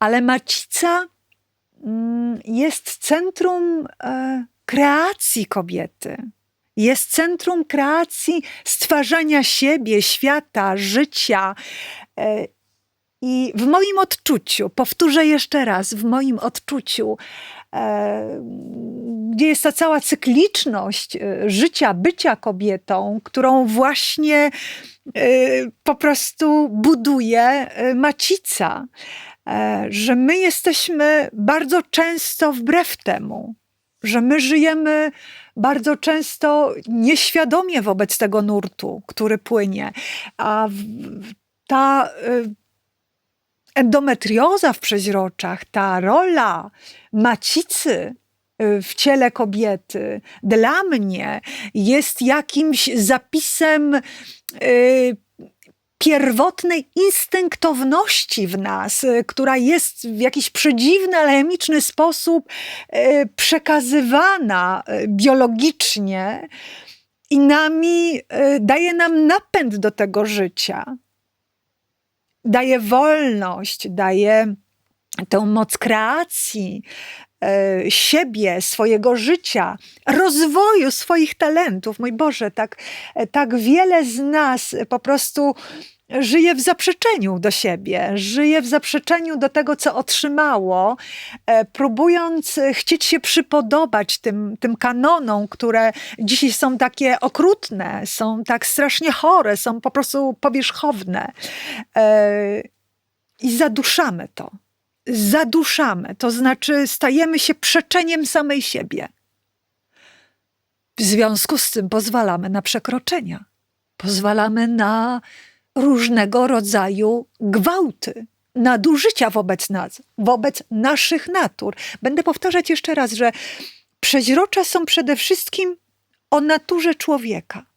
Ale macica mm, jest centrum e, kreacji kobiety. Jest centrum kreacji stwarzania siebie, świata, życia. E, I w moim odczuciu, powtórzę jeszcze raz, w moim odczuciu, e, gdzie jest ta cała cykliczność życia, bycia kobietą, którą właśnie po prostu buduje macica, że my jesteśmy bardzo często wbrew temu, że my żyjemy bardzo często nieświadomie wobec tego nurtu, który płynie, a ta y, endometrioza w przeźroczach, ta rola macicy y, w ciele kobiety dla mnie jest jakimś zapisem y, pierwotnej instynktowności w nas, y, która jest w jakiś przedziwny, alchemiczny sposób y, przekazywana y, biologicznie i nami daje nam napęd do tego życia. Daje wolność, daje tę moc kreacji siebie, swojego życia, rozwoju swoich talentów. Mój Boże, tak, tak wiele z nas po prostu żyje w zaprzeczeniu do siebie, żyje w zaprzeczeniu do tego, co otrzymało, e, próbując e, chcieć się przypodobać tym, tym kanonom, które dzisiaj są takie okrutne, są tak strasznie chore, są po prostu powierzchowne. E, I zaduszamy to zaduszamy, to znaczy stajemy się przeczeniem samej siebie. W związku z tym pozwalamy na przekroczenia, pozwalamy na różnego rodzaju gwałty, nadużycia wobec nas, wobec naszych natur. Będę powtarzać jeszcze raz, że przeźrocza są przede wszystkim o naturze człowieka.